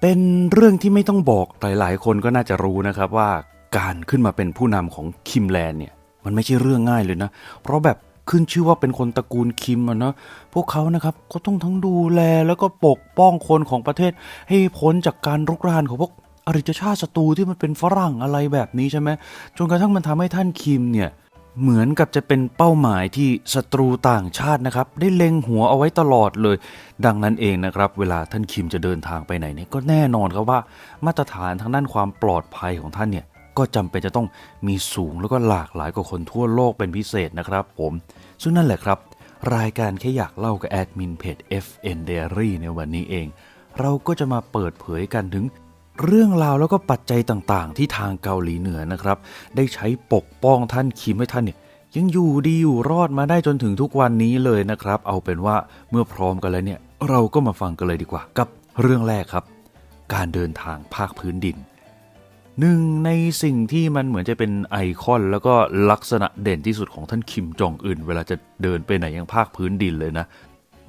เป็นเรื่องที่ไม่ต้องบอกหลายๆ คนก็น่าจะรู้นะครับว่าการขึ้นมาเป็นผู้นำของคิมแลนเนี่ยมันไม่ใช่เรื่องง่ายเลยนะ เพราะแบบขึ้นชื่อว่าเป็นคนตระกูลคิมอะเนาะพวกเขานะครับก็ต้องทั้งดูแลแล้วก็ปกป้องคนของประเทศ ให้พ้นจากการรุกรานของพวกอริยชาติศัตรูที่มันเป็นฝรั่งอะไรแบบนี้ใช่ไหมจนกระทั่งมันทำให้ท่านคิมเนี่ย เหมือนกับจะเป็นเป้าหมายที่ศัตรูต่างชาตินะครับ ได้เล็งหัวเอาไว้ตลอดเลย ดังนั้นเองนะครับ เวลาท่านคิมจะเดินทางไปไหนเนี่ยก็แน่นอนครับว่า มาตรฐานทางด้านความปลอดภัยของท่านเนี่ยก็จำเป็นจะต้องมีสูงแล้วก็หลากหลายกว่าคนทั่วโลกเป็นพิเศษนะครับ ผม ซึ่งนั่นแหละครับ รายการแค่อยากเล่ากับแอดมินเพจ FN Diary ในวันนี้เอง เราก็จะมาเปิดเผยกันถึง เรื่องราวแล้วก็ปัจจัยต่างๆ ที่ทางเกาหลีเหนือนะครับ ได้ใช้ปกป้องท่านคิมให้ท่านเนี่ยยังอยู่ดีอยู่รอดมาได้จนถึงทุกวันนี้เลยนะครับ เอาเป็นว่าเมื่อพร้อมกันแล้วเนี่ยเราก็มาฟังกันเลยดีกว่า กับเรื่องแรกครับ การเดินทางภาคพื้นดินหนึ่งในสิ่งที่มันเหมือนจะเป็นไอคอน แล้วก็ลักษณะเด่นที่สุดของท่านคิมจองอึนเวลาจะเดินไปไหนยังภาคพื้นดินเลยนะ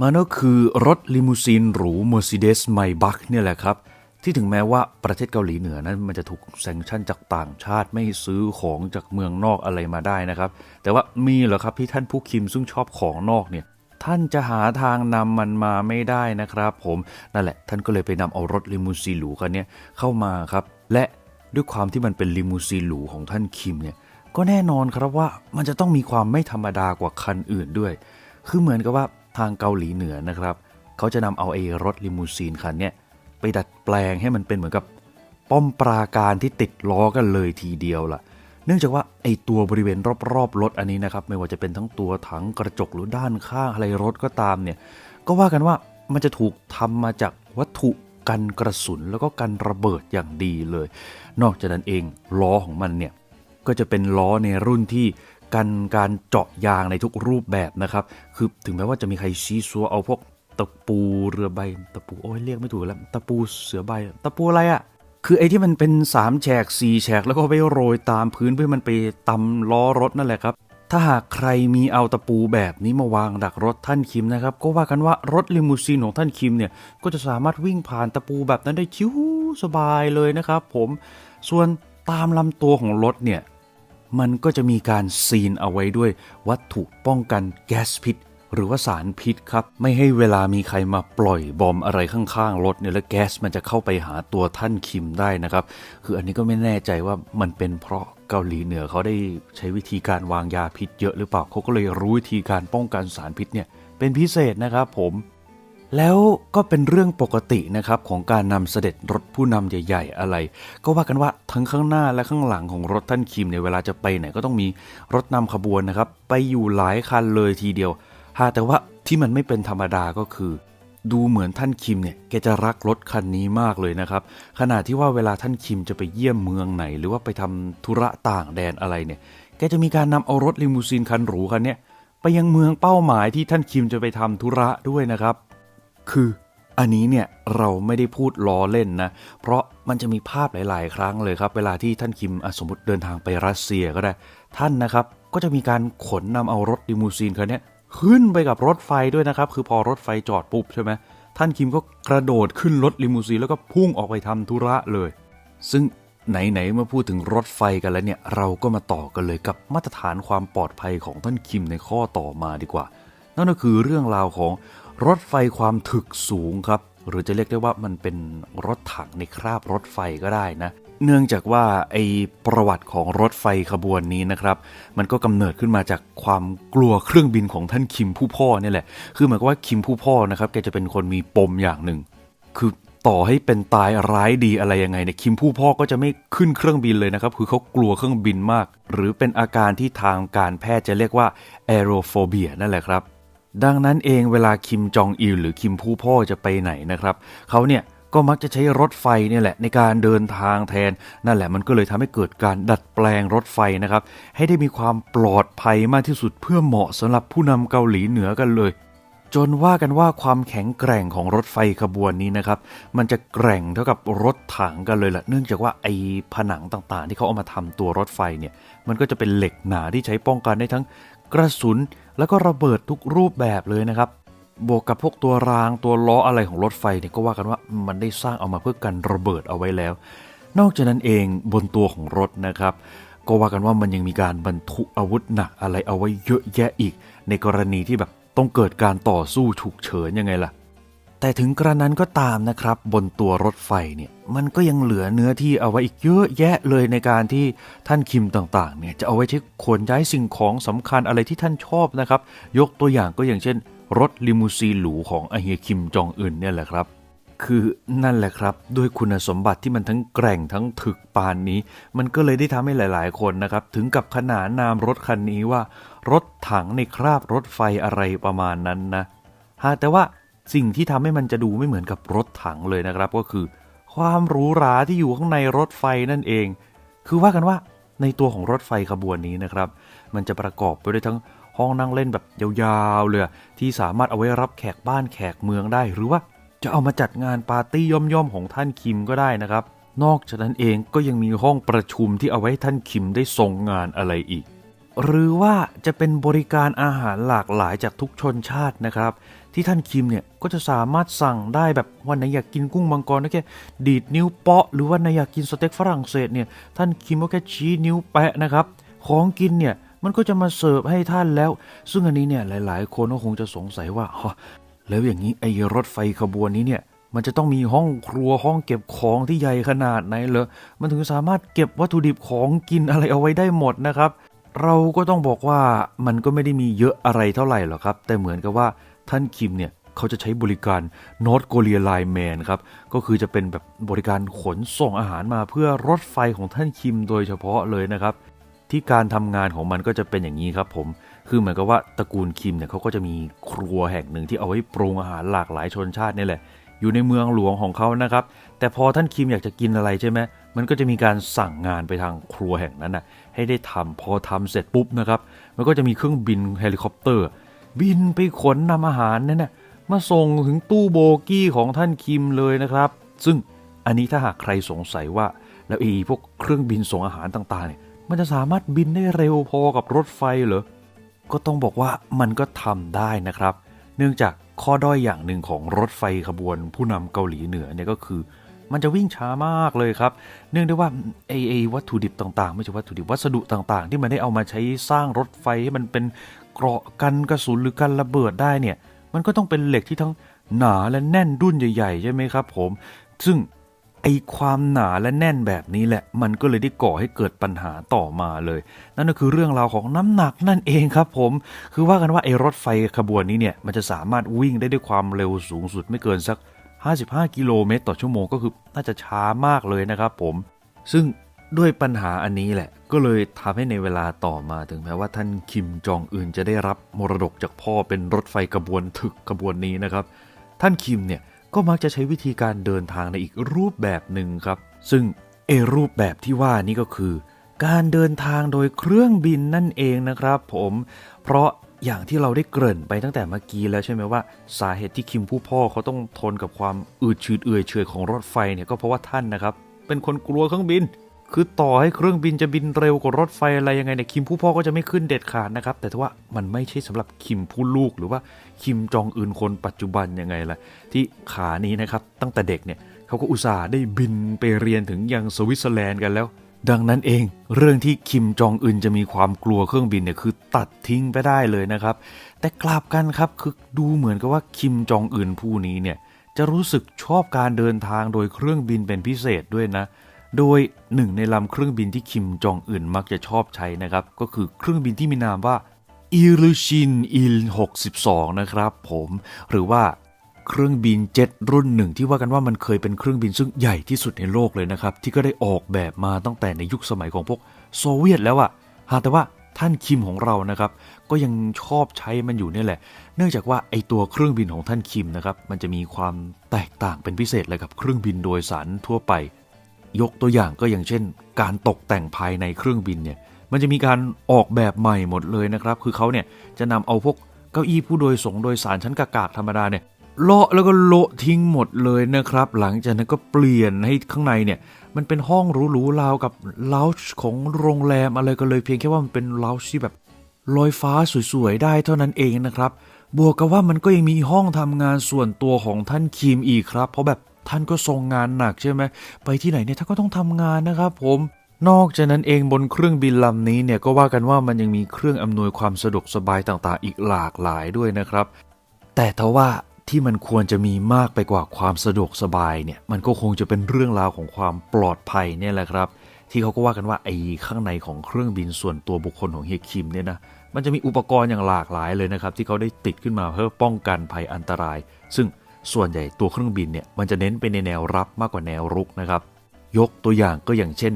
มันก็คือรถลิมูซีนหรู Mercedes Maybach เนี่ยแหละครับ ที่ถึงแม้ว่าประเทศเกาหลีเหนือนั้นมันจะถูกแซงชั่นจากต่างชาติไม่ซื้อของจากเมืองนอกอะไรมาได้นะครับ แต่ว่ามีเหรอครับที่ท่านผู้คิมซึ่งชอบของนอกเนี่ยท่านจะหาทางนำมันมาไม่ได้นะครับผมนั่นแหละ ท่านก็เลยไปนำเอารถลิมูซีนหรูคันนี้เข้ามาครับ และด้วยความที่มันเป็นลิมูซีนหรูของท่านคิมเนี่ยก็แน่นอนครับว่ามันจะต้องมีความไม่ธรรมดากว่าคันอื่นด้วย คือเหมือนกับว่าทางเกาหลีเหนือนะครับ เขาจะนำเอาไอ้รถลิมูซีนคันเนี้ย ไปดัดแปลงให้มันเป็นเหมือนกับป้อมปราการที่ติดล้อกันเลยทีเดียวล่ะ เนื่องจากว่าไอ้ตัวบริเวณรอบๆรถอันนี้นะครับ ไม่ว่าจะเป็นทั้งตัวถังกระจกหรือด้านข้างอะไรรถก็ตามเนี่ย ก็ว่ากันว่ามันจะถูกทำมาจากวัตถุกันกระสุนแล้วก็กันระเบิดอย่างดีเลย นอกจากนั้นเองล้อของมันเนี่ยก็จะเป็นล้อในรุ่นที่กันการเจาะยางในทุกรูปแบบนะครับ คือถึงแม้ว่าจะมีใครชี้ซัวเอาพวก ตะปูเรือใบตะปูโอ้ยเรียกไม่ถูกแล้วตะปูเสือใบตะปูอะไรอะ่ะ คือไอ้ที่มันเป็น3แฉก4แฉกแล้วก็ไปโรยตามพื้นเพื่อมันไปตำล้อรถนั่นแหละครับ ถ้าหากใครมีเอาตะปูแบบนี้มาวางดักรถท่านคิมนะครับ ก็ว่ากันว่ารถลิมูซีนของท่านคิมเนี่ยก็จะสามารถวิ่งผ่านตะปูแบบนั้นได้ชิวสบายเลยนะครับผมส่วนตามลำตัวของรถเนี่ยมันก็จะมีการซีนเอาไว้ด้วยวัตถุป้องกันแก๊สพิษ หรือว่าสารพิษครับ ไม่ให้เวลามีใครมาปล่อยบอมอะไรข้างๆรถเนี่ยแล้วแก๊สมันจะเข้าไปหาตัวท่านคิมได้นะครับ คืออันนี้ก็ไม่แน่ใจว่ามันเป็นเพราะเกาหลีเหนือเขาได้ใช้วิธีการวางยาพิษเยอะหรือเปล่าเขาก็เลยรู้วิธีการป้องกันสารพิษเนี่ยเป็นพิเศษนะครับผมแล้วก็เป็นเรื่องปกตินะครับของการนำเสด็จรถผู้นำใหญ่ ๆ อะไร ก็ว่ากันว่าทั้งข้างหน้าและข้างหลังของรถท่านคิมในยเวลาจะไปไหนก็ต้องมีรถนำขบวนนะครับ ไปอยู่หลายคันเลยทีเดียว หาแต่ว่าที่มันไม่เป็นธรรมดาก็คือ ดูเหมือนท่านคิมเนี่ยแกจะรักรถคันนี้มากเลยนะครับขณะที่ว่าเวลาท่านคิมจะไปเยี่ยมเมืองไหน หรือว่าไปทำธุระต่างแดนอะไรเนี่ยแกจะมีการนำเอารถลิมูซีนคันหรูคันเนี้ยไปยังเมืองเป้าหมายที่ท่านคิมจะไปทำธุระด้วยนะครับ คืออันนี้เนี่ยเราไม่ได้พูดล้อเล่นนะ เพราะมันจะมีภาพหลาย ๆ ครั้งเลยครับ เวลาที่ท่านคิมสมมติเดินทางไปรัสเซียก็ได้ ท่านนะครับก็จะมีการขนนำเอารถลิมูซีนคันนี้ ขึ้นไปกับรถไฟด้วยนะครับ คือพอรถไฟจอดปุ๊บใช่ไหมท่านคิมก็กระโดดขึ้นรถลิมูซีนแล้วก็พุ่งออกไปทำธุระเลย ซึ่งไหนๆเมื่อพูดถึงรถไฟกันแล้วเนี่ย เราก็มาต่อกันเลยกับมาตรฐานความปลอดภัยของท่านคิมในข้อต่อมาดีกว่า นั่นก็คือเรื่องราวของรถไฟความถึกสูงครับ หรือจะเรียกได้ว่ามันเป็นรถถังในคราบรถไฟก็ได้นะ เนื่องจากว่าไอประวัติของรถไฟขบวนนี้นะครับ มันก็กำเนิดขึ้นมาจากความกลัวเครื่องบินของท่านคิมผู้พ่อเนี่ยแหละ คือหมายความว่าคิมผู้พ่อนะครับแกจะเป็นคนมีปมอย่างหนึ่ง คือต่อให้เป็นตายร้ายดีอะไรยังไงเนี่ยคิมผู้พ่อก็จะไม่ขึ้นเครื่องบินเลยนะครับ คือเขากลัวเครื่องบินมาก หรือเป็นอาการที่ทางการแพทย์จะเรียกว่าแอโรโฟเบียนั่นแหละครับดังนั้นเองเวลาคิมจองอิลหรือคิมผู้พ่อจะไปไหนนะครับเขาเนี่ย ก็มักจะใช้รถไฟเนี่ยแหละในการเดินทางแทน นั่นแหละมันก็เลยทำให้เกิดการดัดแปลงรถไฟนะครับ ให้ได้มีความปลอดภัยมากที่สุดเพื่อเหมาะสำหรับผู้นำเกาหลีเหนือกันเลย จนว่ากันว่าความแข็งแกร่งของรถไฟขบวนนี้นะครับ มันจะแกร่งเท่ากับรถถังกันเลยแหละเนื่องจากว่าไอ้ผนังต่างๆ ที่เขาเอามาทำตัวรถไฟเนี่ยมันก็จะเป็นเหล็กหนาที่ใช้ป้องกันได้ทั้งกระสุนแล้วก็ระเบิดทุกรูปแบบเลยนะครับ บวกกับพวกตัวรางตัวล้ออะไรของรถไฟเนี่ยก็ว่ากันว่ามันได้สร้างเอามาเพื่อกันระเบิดเอาไว้แล้ว นอกจากนั้นเองบนตัวของรถนะครับ ก็ว่ากันว่ามันยังมีการบรรทุกอาวุธหนักอะไรเอาไว้เยอะแยะอีก ในกรณีที่แบบต้องเกิดการต่อสู้ฉุกเฉินยังไงล่ะ แต่ถึงกระนั้นก็ตามนะครับ บนตัวรถไฟเนี่ยมันก็ยังเหลือเนื้อที่เอาไว้อีกเยอะแยะเลยในการที่ท่านคิมต่างๆเนี่ยจะเอาไว้ใช้ขนย้ายสิ่งของสำคัญอะไรที่ท่านชอบนะครับ ยกตัวอย่างก็อย่างเช่น รถลิมูซีนหรูของอเฮียคิมจองอึนเนี่ยแหละครับ คือนั่นแหละครับ ด้วยคุณสมบัติที่มันทั้งแกร่งทั้งถึกปานนี้ มันก็เลยได้ทำให้หลาย ๆ คนนะครับ ถึงกับขนานนามรถคันนี้ว่า รถถังในคราบรถไฟอะไรประมาณนั้นนะฮะแต่ว่าสิ่งที่ทำให้มันจะดูไม่เหมือนกับรถถังเลยนะครับ ก็คือ ความหรูหราที่อยู่ข้างในรถไฟนั่นเอง คือว่ากันว่าในตัวของรถไฟขบวนนี้นะครับ มันจะประกอบไปด้วยทั้ง ห้องนั่งเล่นแบบยาวๆเลยที่สามารถเอาไว้รับแขกบ้านแขกเมืองได้ หรือว่าจะเอามาจัดงานปาร์ตี้ย่อมๆของท่านคิมก็ได้นะครับ นอกจากนั้นเองก็ยังมีห้องประชุมที่เอาไว้ท่านคิมได้ทรงงานอะไรอีก หรือว่าจะเป็นบริการอาหารหลากหลายจากทุกชนชาตินะครับ ที่ท่านคิมเนี่ยก็จะสามารถสั่งได้แบบวันไหนอยากกินกุ้งมังกรก็แค่ดีดนิ้วเปาะ หรือว่าไหนอยากกินสเต็กฝรั่งเศสเนี่ยท่านคิมก็แค่ชี้นิ้วแปะนะครับของกินเนี่ย มันก็จะมาเสิร์ฟให้ท่านแล้ว ซึ่งอันนี้เนี่ยหลาย ๆ คนก็คงจะสงสัยว่าฮะแล้วอย่างนี้ไอ้รถไฟขบวนนี้เนี่ยมันจะต้องมีห้องครัวห้องเก็บของที่ใหญ่ขนาดไหนเหรอ มันถึงสามารถเก็บวัตถุดิบของกินอะไรเอาไว้ได้หมดนะครับ เราก็ต้องบอกว่ามันก็ไม่ได้มีเยอะอะไรเท่าไหร่หรอกครับ แต่เหมือนกับว่าท่านคิมเนี่ยเขาจะใช้บริการ North Korea Line Man ครับ ก็คือจะเป็นแบบบริการขนส่งอาหารมาเพื่อรถไฟของท่านคิมโดยเฉพาะเลยนะครับ ที่การทำงานของมันก็จะเป็นอย่างนี้ครับผม คือเหมือนกับว่าตระกูลคิมเนี่ยเขาก็จะมีครัวแห่งหนึ่งที่เอาไว้ปรุงอาหารหลากหลายชนชาตินี่แหละ อยู่ในเมืองหลวงของเขานะครับ แต่พอท่านคิมอยากจะกินอะไรใช่ไหมมันก็จะมีการสั่งงานไปทางครัวแห่งนั้นนะให้ได้ทำพอทำเสร็จปุ๊บนะครับ มันก็จะมีเครื่องบินเฮลิคอปเตอร์ บินไปขนนำอาหารนั่นนะมาส่งถึงตู้โบกี้ของท่านคิมเลยนะครับ ซึ่งอันนี้ถ้าหากใครสงสัยว่าแล้วไอ้พวกเครื่องบินส่งอาหารต่างๆเนี่ย มันจะสามารถบินได้เร็วพอกับรถไฟเหรอ ก็ต้องบอกว่ามันก็ทำได้นะครับ เนื่องจากข้อด้อยอย่างหนึ่งของรถไฟขบวนผู้นำเกาหลีเหนือเนี่ยก็คือ มันจะวิ่งช้ามากเลยครับ เนื่องด้วยว่าไอไอวัตถุดิบต่างๆ ไม่ใช่วัตถุดิบวัสดุต่างๆ ที่มันได้เอามาใช้สร้างรถไฟให้มันเป็นเกราะกันกระสุนหรือกันระเบิดได้เนี่ย มันก็ต้องเป็นเหล็กที่ทั้งหนาและแน่นดุ้นใหญ่ๆใช่ไหมครับ ผม ซึ่ง ไอความหนาและแน่นแบบนี้แหละ มันก็เลยได้ก่อให้เกิดปัญหาต่อมาเลย นั่นก็คือเรื่องราวของน้ำหนักนั่นเองครับผม คือว่ากันว่าไอรถไฟขบวนนี้เนี่ย มันจะสามารถวิ่งได้ด้วยความเร็วสูงสุดไม่เกินสัก 55 กิโลเมตรต่อชั่วโมงก็คือน่าจะช้ามากเลยนะครับผม ซึ่งด้วยปัญหาอันนี้แหละ ก็เลยทำให้ในเวลาต่อมาถึงแม้ว่าท่านคิมจองอึนจะได้รับมรดกจากพ่อเป็นรถไฟขบวนถึกขบวนนี้นะครับ ท่านคิมเนี่ย ก็มักจะใช้วิธีการเดินทางในอีกรูปแบบหนึ่งครับ ซึ่งเอรูปแบบที่ว่านี้ก็คือ การเดินทางโดยเครื่องบินนั่นเองนะครับ ผมเพราะอย่างที่เราได้เกริ่นไปตั้งแต่เมื่อกี้แล้วใช่ไหมว่า สาเหตุที่คิมผู้พ่อเขาต้องทนกับความอืดชืดเอื่อยเฉยของรถไฟเนี่ยก็เพราะว่าท่านนะครับ เป็นคนกลัวเครื่องบิน คือต่อให้เครื่องบินจะบินเร็วกว่ารถไฟอะไรยังไงเนี่ยคิมผู้พ่อก็จะไม่ขึ้นเด็ดขาดนะครับ แต่ว่ามันไม่ใช่สำหรับคิมผู้ลูกหรือว่าคิมจองอึนคนปัจจุบันยังไงล่ะที่ขานี้นะครับตั้งแต่เด็กเนี่ยเขาก็อุตส่าห์ได้บินไปเรียนถึงยังสวิตเซอร์แลนด์กันแล้ว ดังนั้นเองเรื่องที่คิมจองอึนจะมีความกลัวเครื่องบินเนี่ยคือตัดทิ้งไปได้เลยนะครับ แต่กลับกันครับคือดูเหมือนกับว่าคิมจองอึนผู้นี้เนี่ยจะรู้สึกชอบการเดินทางโดยเครื่องบินเป็นพิเศษด้วยนะ โดยหนึ่งในลำเครื่องบินที่คิมจองอึนมักจะชอบใช้นะครับ ก็คือเครื่องบินที่มีนามว่าอิรุชินอิล62 นะครับผมหรือว่าเครื่องบินเจ็ตรุ่นหนึ่งที่ว่ากันว่ามันเคยเป็นเครื่องบินซึ่งใหญ่ที่สุดในโลกเลยนะครับ ที่ก็ได้ออกแบบมาตั้งแต่ในยุคสมัยของพวกโซเวียตแล้วอะหากแต่ว่าท่านคิมของเรานะครับ ก็ยังชอบใช้มันอยู่เนี่ยแหละ เนื่องจากว่าไอตัวเครื่องบินของท่านคิมนะครับ มันจะมีความแตกต่างเป็นพิเศษเลยกับเครื่องบินโดยสารทั่วไป ยกตัวอย่างก็อย่างเช่น การตกแต่งภายในเครื่องบินเนี่ยมันจะมีการออกแบบใหม่หมดเลยนะครับ คือเขาเนี่ยจะนำเอาพวกเก้าอี้ผู้โดยสงโดยสารชั้นกากาศธรรมดาเนี่ยเลาะแล้วก็โละทิ้งหมดเลยนะครับ หลังจากนั้นก็เปลี่ยนให้ข้างในเนี่ยมันเป็นห้องหรูๆราวกับลาวช์ของโรงแรมอะไรก็เลยเพียงแค่ว่ามันเป็นลาวช์ที่แบบลอยฟ้าสวยๆได้เท่านั้นเองนะครับ บวกกับว่ามันก็ยังมีห้องทำงานส่วนตัวของท่านคิมอีกครับ เพราะแบบ ท่านก็ทรงงานหนักใช่ไหมไปที่ไหนเนี่ยท่านก็ต้องทำงานนะครับผมนอกจากนั้นเองบนเครื่องบินลำนี้เนี่ยก็ว่ากันว่ามันยังมีเครื่องอำนวยความสะดวกสบายต่างๆ อีกหลากหลายด้วยนะครับ แต่ทว่าที่มันควรจะมีมากไปกว่าความสะดวกสบายเนี่ยมันก็คงจะเป็นเรื่องราวของความปลอดภัยเนี่ยแหละครับ ที่เขาก็ว่ากันว่าไอ้ข้างในของเครื่องบินส่วนตัวบุคคลของเฮียคิมเนี่ยนะมันจะมีอุปกรณ์อย่างหลากหลายเลยนะครับที่เขาได้ติดขึ้นมาเพื่อป้องกันภัยอันตราย ซึ่ง ส่วนใหญ่ตัวเครื่องบินเนี่ยมันจะเน้นไปในแนวรับมากกว่าแนวรุกนะครับ ยกตัวอย่างก็อย่างเช่น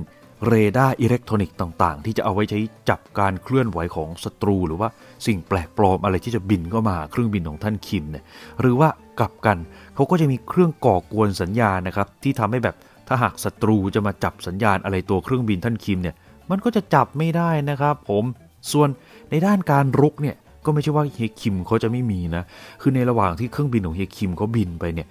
เรดาร์อิเล็กทรอนิกส์ต่างๆ ที่จะเอาไว้ใช้จับการเคลื่อนไหวของศัตรู หรือว่าสิ่งแปลกปลอมอะไรที่จะบินเข้ามาเครื่องบินของท่านคิมเนี่ยหรือว่ากลับกันเขาก็จะมีเครื่องก่อกวนสัญญาณนะครับที่ทำให้แบบถ้าหากศัตรูจะมาจับสัญญาณอะไรตัวเครื่องบินท่านคิมเนี่ยมันก็จะจับไม่ได้นะครับ ผมส่วนในด้านการรุกเนี่ย ก็ไม่ใช่ว่าเฮียคิมเขาจะไม่มีนะ คือในระหว่างที่เครื่องบินของเฮียคิมเขาบินไปเนี่ย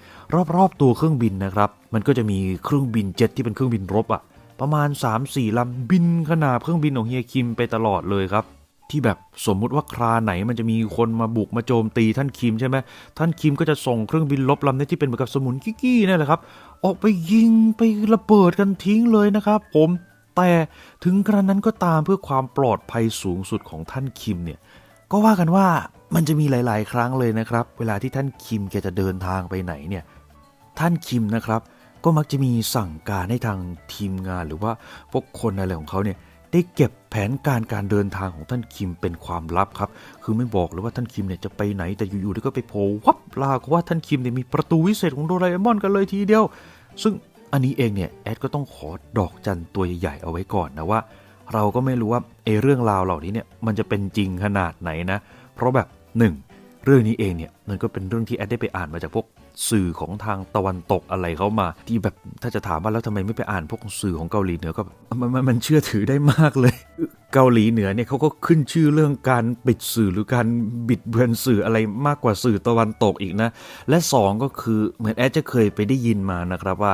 รอบๆตัวเครื่องบินนะครับ มันก็จะมีเครื่องบินเจ็ตที่เป็นเครื่องบินรบอะประมาณ 3-4ลำบินขนาบเครื่องบินของเฮียคิมไปตลอดเลยครับที่แบบสมมุติว่าคราไหนมันจะมีคนมาบุกมาโจมตีท่านคิมใช่ไหมท่านคิมก็จะส่งเครื่องบินลบลำนี้ที่เป็นเหมือนกับสมุนกี้ๆนั่นแหละครับ ออกไปยิงไประเบิดกันทิ้งเลยนะครับ ผมแต่ถึงกระนั้นก็ตามเพื่อความปลอดภัยสูงสุดของท่านคิมเนี่ย ก็ว่ากันว่ามันจะมีหลาย ๆ ครั้งเลยนะครับ เวลาที่ท่านคิมแกจะเดินทางไปไหนเนี่ยท่านคิมนะครับ ก็มักจะมีสั่งการให้ทางทีมงานหรือว่าพวกคนอะไรของเขาเนี่ยได้เก็บแผนการการเดินทางของท่านคิมเป็นความลับครับ คือไม่บอกเลยว่าท่านคิมเนี่ยจะไปไหนแต่อยู่ๆก็ไปโผล่วับลากว่าท่านคิมเนี่ยมีประตูวิเศษของโดราเอมอนกันเลยทีเดียว ซึ่งอันนี้เองเนี่ยแอดก็ต้องขอดอกจันตัวใหญ่ๆเอาไว้ก่อนนะว่า เราก็ไม่รู้ว่าไอ้เรื่องราวเหล่านี้เนี่ยมันจะเป็นจริงขนาดไหนนะ เพราะแบบหนึ่งเรื่องนี้เองเนี่ยมันก็เป็นเรื่องที่แอดได้ไปอ่านมาจากพวกสื่อของทางตะวันตกอะไรเข้ามา ที่แบบถ้าจะถามว่าแล้วทำไมไม่ไปอ่านพวกสื่อของเกาหลีเหนือก็มันมันมันเชื่อถือได้มากเลย เกาหลีเหนือเนี่ยเขาก็ขึ้นชื่อเรื่องการปิดสื่อหรือการบิดเบือนสื่ออะไรมากกว่าสื่อตะวันตกอีกนะ และสองก็คือเหมือนแอดจะเคยไปได้ยินมานะครับว่า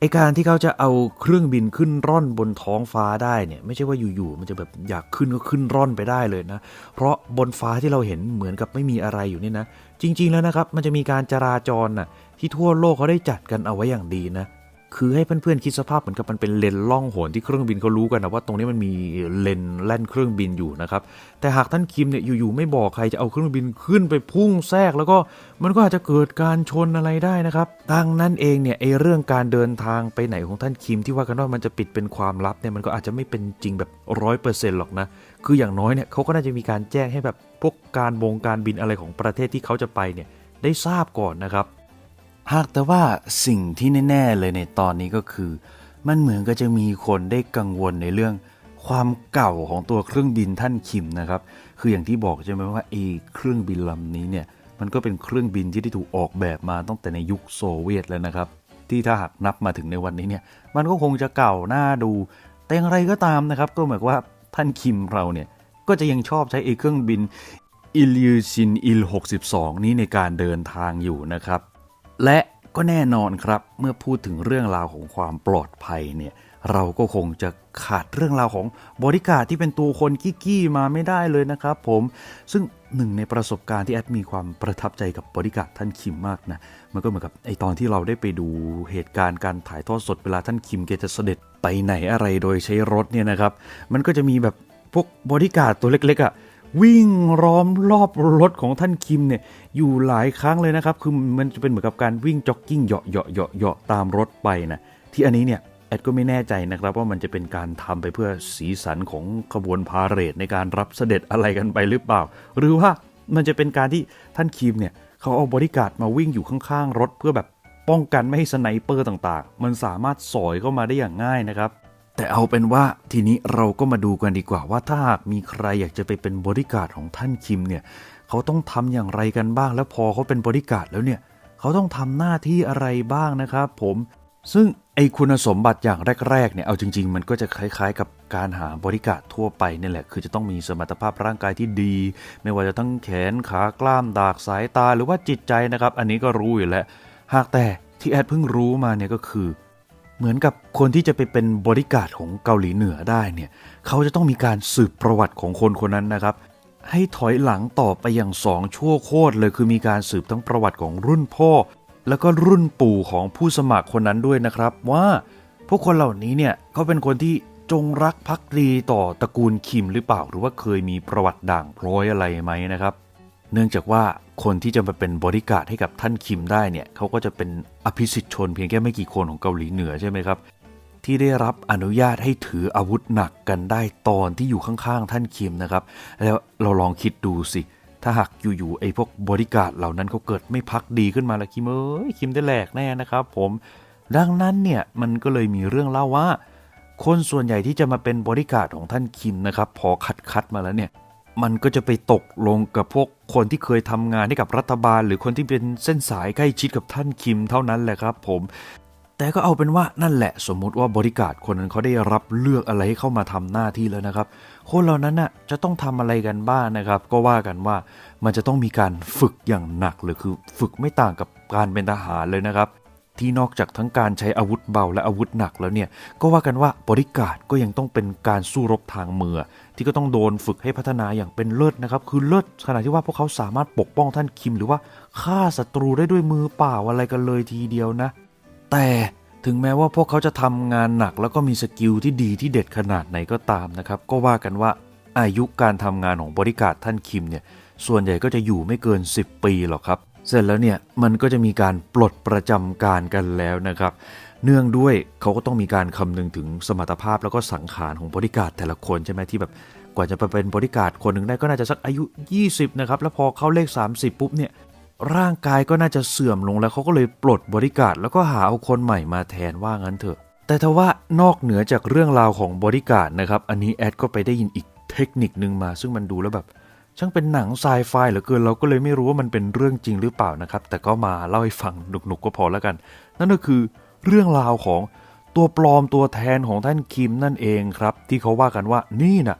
ไอการที่เขาจะเอาเครื่องบินขึ้นร่อนบนท้องฟ้าได้เนี่ยไม่ใช่ว่าอยู่ๆมันจะแบบอยากขึ้นก็ขึ้นร่อนไปได้เลยนะ เพราะบนฟ้าที่เราเห็นเหมือนกับไม่มีอะไรอยู่นี่นะ จริง ๆแล้วนะครับมันจะมีการจราจรน่ะที่ทั่วโลกเขาได้จัดกันเอาไว้อย่างดีนะ คือให้เพื่อนๆคิดสภาพเหมือนกับมันเป็นเลนล่องหนที่เครื่องบินเขารู้กันนะว่าตรงนี้มันมีเลนแล่นเครื่องบินอยู่นะครับแต่หากท่านคิมเนี่ยอยู่ๆไม่บอกใครจะเอาเครื่องบินขึ้นไปพุ่งแทรก แล้วก็มันก็อาจจะเกิดการชนอะไรได้นะครับดังนั้นเองเนี่ยไอเรื่องการเดินทางไปไหนของท่านคิมที่ว่ากันว่ามันจะปิดเป็นความลับเนี่ยมันก็อาจจะไม่เป็นจริงแบบร้อยเปอร์เซ็นต์หรอกนะคืออย่างน้อยเนี่ยเขาก็น่าจะมีการแจ้งให้แบบพวกการบงการบินอะไรของประเทศที่เขาจะไปเนี่ยได้ทราบก่อนนะครับ หากแต่ว่าสิ่งที่แน่ๆเลยในตอนนี้ก็คือ มันเหมือนก็จะมีคนได้กังวลในเรื่องความเก่าของตัวเครื่องบินท่านคิมนะครับ คืออย่างที่บอกใช่ไหมว่าไอ้เครื่องบินลำนี้เนี่ยมันก็เป็นเครื่องบินที่ได้ถูกออกแบบมาตั้งแต่ในยุคโซเวียตแล้วนะครับ ที่ถ้าหากนับมาถึงในวันนี้เนี่ย มันก็คงจะเก่าหน้าดู แต่อย่างไรก็ตามนะครับ ก็เหมือนว่าท่านคิมเราเนี่ย ก็จะยังชอบใช้ไอเครื่องบินอิลยูซินอิล 62 นี้ในการเดินทางอยู่นะครับ และก็แน่นอนครับเมื่อพูดถึงเรื่องราวของความปลอดภัยเนี่ยเราก็คงจะขาดเรื่องราวของบริการที่เป็นตัวคนกี้ๆมาไม่ได้เลยนะครับผมซึ่งหนึ่งในประสบการณ์ที่แอดมีความประทับใจกับบริการท่านคิมมากนะมันก็เหมือนกับไอตอนที่เราได้ไปดูเหตุการณ์การถ่ายทอดสดเวลาท่านคิมแกจะเสด็จไปไหนอะไรโดยใช้รถเนี่ยนะครับ มันก็จะมีแบบพวกบริการตัวเล็กๆอะ่ะ วิ่งล้อมรอบรถของท่านคิมเนี่ยอยู่หลายครั้งเลยนะครับ คือมันจะเป็นเหมือนกับการวิ่งจ็อกกิ้งเหาะเหาะเหาะเหาะตามรถไปนะที่อันนี้เนี่ยแอดก็ไม่แน่ใจนะครับว่ามันจะเป็นการทำไปเพื่อสีสันของขบวนพาเหรดในการรับเสด็จอะไรกันไปหรือเปล่า หรือว่ามันจะเป็นการที่ท่านคิมเนี่ยเขาเอาบริการมาวิ่งอยู่ข้างๆ รถเพื่อแบบป้องกันไม่ให้สไนเปอร์ต่างๆ มันสามารถสอยเข้ามาได้อย่างง่ายนะครับ แต่เอาเป็นว่าทีนี้เราก็มาดูกันดีกว่าว่าถ้าหากมีใครอยากจะไปเป็นบริการของท่านคิมเนี่ยเขาต้องทำอย่างไรกันบ้าง แล้วพอเขาเป็นบริการแล้วเนี่ยเขาต้องทำหน้าที่อะไรบ้างนะครับผมซึ่งไอคุณสมบัติอย่างแรกๆเนี่ยเอาจริง ๆ มันก็จะคล้ายๆ กับการหาบริการทั่วไปนี่แหละ คือจะต้องมีสมรรถภาพร่างกายที่ดี ไม่ว่าจะทั้งแขนขากล้ามดากสายตาหรือว่าจิตใจนะครับ อันนี้ก็รู้อยู่แล้ว หากแต่ที่แอดเพิ่งรู้มาเนี่ยก็คือ เหมือนกับคนที่จะไปเป็นบริการของเกาหลีเหนือได้เนี่ยเขาจะต้องมีการสืบประวัติของคนคนนั้นนะครับ ให้ถอยหลังต่อไปอย่างสองชั่วโคตรเลยคือมีการสืบทั้งประวัติของรุ่นพ่อ แล้วก็รุ่นปู่ของผู้สมัครคนนั้นด้วยนะครับ ว่าพวกคนเหล่านี้เนี่ยเขาเป็นคนที่จงรักภักดีต่อตระกูลคิมหรือเปล่า หรือว่าเคยมีประวัติด่างพร้อยอะไรไหมนะครับ เนื่องจากว่า คนที่จะมาเป็นบริการให้กับท่านคิมได้เนี่ยเขาก็จะเป็นอภิสิทธิชนเพียงแค่ไม่กี่คนของเกาหลีเหนือใช่ไหมครับที่ได้รับอนุญาตให้ถืออาวุธหนักกันได้ตอนที่อยู่ข้างๆท่านคิมนะครับ แล้วเราลองคิดดูสิ ถ้าหากอยู่ๆไอ้พวกบริการเหล่านั้นเขาเกิดไม่พักดีขึ้นมาละคิมเอ้ยคิมได้แหลกแน่นะครับ ผมดังนั้นเนี่ยมันก็เลยมีเรื่องเล่าว่า คนส่วนใหญ่ที่จะมาเป็นบริการของท่านคิมนะครับ พอคัดคัดมาแล้วเนี่ย มันก็จะไปตกลงกับพวกคนที่เคยทำงานให้กับรัฐบาล หรือคนที่เป็นเส้นสายใกล้ชิดกับท่านคิมเท่านั้นแหละครับผม แต่ก็เอาเป็นว่านั่นแหละ สมมุติว่าบริการคนนั้นเขาได้รับเลือกอะไรให้เข้ามาทำหน้าที่แล้วนะครับ คนเหล่านั้นน่ะจะต้องทำอะไรกันบ้างนะครับ ก็ว่ากันว่ามันจะต้องมีการฝึกอย่างหนักเลยคือ ฝึกไม่ต่างกับการเป็นทหารเลยนะครับที่นอกจากทั้งการใช้อาวุธเบาและอาวุธหนักแล้วเนี่ย ก็ว่ากันว่าบริการก็ยังต้องเป็นการสู้รบทางมือ ที่ก็ต้องโดนฝึกให้พัฒนาอย่างเป็นเลิศนะครับ คือเลิศขนาดที่ว่าพวกเขาสามารถปกป้องท่านคิม หรือว่าฆ่าศัตรูได้ด้วยมือเปล่าอะไรกันเลยทีเดียวนะ แต่ถึงแม้ว่าพวกเขาจะทำงานหนัก แล้วก็มีสกิลที่ดีที่เด็ดขนาดไหนก็ตามนะครับ ก็ว่ากันว่าอายุการทำงานของบริการท่านคิมเนี่ยส่วนใหญ่ก็จะอยู่ไม่เกิน 10 ปีหรอกครับ เสร็จแล้วเนี่ยมันก็จะมีการปลดประจำการกันแล้วนะครับ เนื่องด้วยเขาก็ต้องมีการคำนึงถึงสมรรถภาพแล้วก็สังขารของบริการแต่ละคนใช่ไหมที่แบบกว่าจะไปเป็นบริการคนหนึ่งได้ก็น่าจะสักอายุ 20 นะครับ แล้วพอเข้าเลข 30 ปุ๊บเนี่ยร่างกายก็น่าจะเสื่อมลงแล้วเขาก็เลยปลดบริการแล้วก็หาเอาคนใหม่มาแทนว่างั้นเถอะ แต่ทว่านอกเหนือจากเรื่องราวของบริการนะครับ อันนี้แอดก็ไปได้ยินอีกเทคนิคนึงมา ซึ่งมันดูแล้วแบบ ช่างเป็นหนังไซไฟเหลือเกินเราก็เลยไม่รู้ว่ามันเป็นเรื่องจริงหรือเปล่านะครับ แต่ก็มาเล่าให้ฟังหนุกๆก็พอแล้วกัน นั่นก็คือ เรื่องราวของตัวปลอมตัวแทนของท่านคิมนั่นเองครับ ที่เขาว่ากันว่านี่น่ะ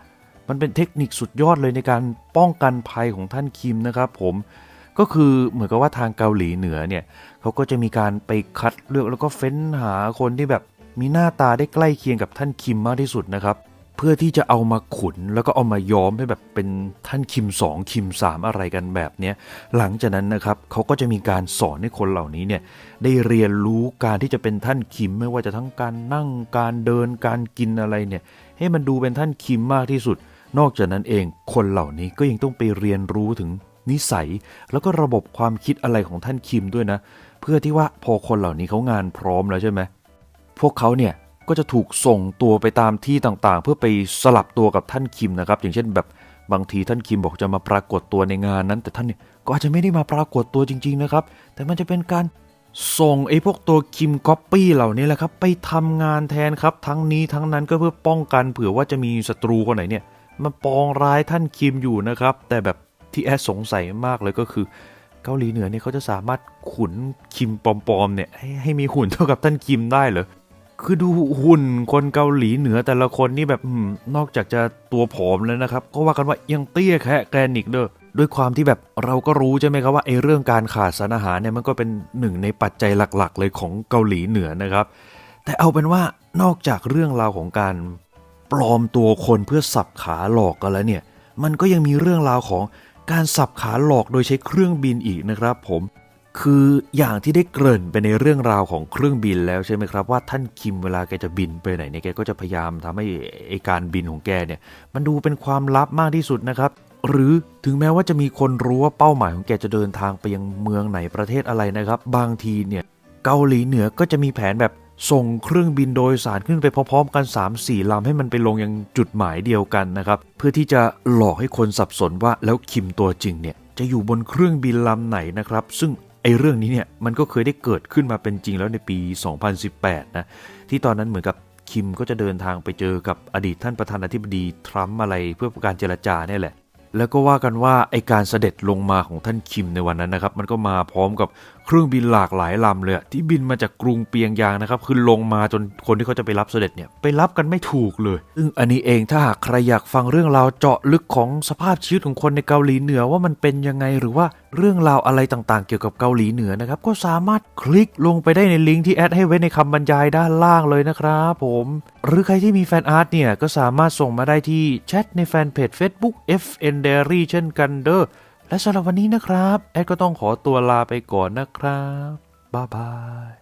มันเป็นเทคนิคสุดยอดเลยในการป้องกันภัยของท่านคิมนะครับ ผมก็คือเหมือนกับว่าทางเกาหลีเหนือเนี่ยเขาก็จะมีการไปคัดเลือกแล้วก็เฟ้นหาคนที่แบบมีหน้าตาได้ใกล้เคียงกับท่านคิมมากที่สุดนะครับ เพื่อที่จะเอามาขุนแล้วก็เอามาย้อมให้แบบเป็นท่านคิม 2 คิม 3 อะไรกันแบบเนี้ยหลังจากนั้นนะครับเขาก็จะมีการสอนให้คนเหล่านี้เนี่ยได้เรียนรู้การที่จะเป็นท่านคิมไม่ว่าจะทั้งการนั่งการเดินการกินอะไรเนี่ยให้มันดูเป็นท่านคิมมากที่สุด นอกจากนั้นเองคนเหล่านี้ก็ยังต้องไปเรียนรู้ถึงนิสัย แล้วก็ระบบความคิดอะไรของท่านคิมด้วยนะ เพื่อที่ว่าพอคนเหล่านี้เขางานพร้อมแล้วใช่ไหมพวกเขาเนี่ย ก็จะถูกส่งตัวไปตามที่ต่างๆ เพื่อไปสลับตัวกับท่านคิมนะครับ อย่างเช่นแบบบางทีท่านคิมบอกจะมาปรากฏตัวในงานนั้น แต่ท่านเนี่ยก็อาจจะไม่ได้มาปรากฏตัวจริง ๆนะครับ แต่มันจะเป็นการส่งไอ้พวกตัวคิมก๊อปปี้เหล่านี้แหละครับไปทำงานแทนครับ ทั้งนี้ทั้งนั้นก็เพื่อป้องกันเผื่อว่าจะมีศัตรูคนไหนเนี่ยมาปองร้ายท่านคิมอยู่นะครับ แต่แบบที่แอดสงสัยมากเลยก็คือ เกาหลีเหนือเนี่ยเขาจะสามารถขุนคิมปลอมๆเนี่ยให้ให้มีหุ่นเท่ากับท่านคิมได้เหรอ คือดูหุ่นคนเกาหลีเหนือแต่ละคนนี่แบบนอกจากจะตัวผอมแล้วนะครับ ก็ว่ากันว่ายังเตี้ยแค่แกรนิกเด้อด้วยความที่แบบเราก็รู้ใช่ไหมครับว่าไอ้เรื่องการขาดสารอาหารเนี่ยมันก็เป็นหนึ่งในปัจจัยหลักๆ เลยของเกาหลีเหนือนะครับ แต่เอาเป็นว่านอกจากเรื่องราวของการปลอมตัวคนเพื่อสับขาหลอกกันแล้วเนี่ย มันก็ยังมีเรื่องราวของการสับขาหลอกโดยใช้เครื่องบินอีกนะครับ ผม คืออย่างที่ได้เกริ่นไปในเรื่องราวของเครื่องบินแล้วใช่ไหมครับว่าท่านคิมเวลาแกจะบินไปไหนเนี่ยแกก็จะพยายามทำให้ไอการบินของแกเนี่ยมันดูเป็นความลับมากที่สุดนะครับ หรือถึงแม้ว่าจะมีคนรู้ว่าเป้าหมายของแกจะเดินทางไปยังเมืองไหนประเทศอะไรนะครับ บางทีเนี่ยเกาหลีเหนือก็จะมีแผนแบบส่งเครื่องบินโดยสารขึ้นไปพร้อมๆกัน 3-4ลำให้มันไปลงยังจุดหมายเดียวกันนะครับเพื่อที่จะหลอกให้คนสับสนว่าแล้วคิมตัวจริงเนี่ยจะอยู่บนเครื่องบินลำไหนนะครับ ซึ่ง ไอ้เรื่องนี้เนี่ยมันก็เคยได้เกิดขึ้นมาเป็นจริงแล้วในปี 2018 นะ ที่ตอนนั้นเหมือนกับคิมก็จะเดินทางไปเจอกับอดีตท่านประธานาธิบดีทรัมป์อะไรเพื่อการเจรจาเนี่ยแหละ แล้วก็ว่ากันว่าไอการเสด็จลงมาของท่านคิมในวันนั้นนะครับ มันก็มาพร้อมกับเครื่องบินหลากหลายลำเลยที่บินมาจากกรุงเปียงยางนะครับ คือลงมาจนคนที่เขาจะไปรับเสด็จเนี่ยไปรับกันไม่ถูกเลยซึ่งอันนี้เองถ้าหากใครอยากฟังเรื่องราวเจาะลึกของสภาพชีวิตของคนในเกาหลีเหนือว่ามันเป็นยังไงหรือว่าเรื่องราวอะไรต่างๆ เกี่ยวกับเกาหลีเหนือนะครับ ก็สามารถคลิกลงไปได้ในลิงก์ที่แอดให้ไว้ในคำบรรยายด้านล่างเลยนะครับผม หรือใครที่มีแฟนอาร์ตเนี่ย ก็สามารถส่งมาได้ที่แชทในแฟนเพจ Facebook FN Diary เช่นกันเด้อและสำหรับวันนี้นะครับ แอดก็ต้องขอตัวลาไปก่อนนะครับบ๊ายบาย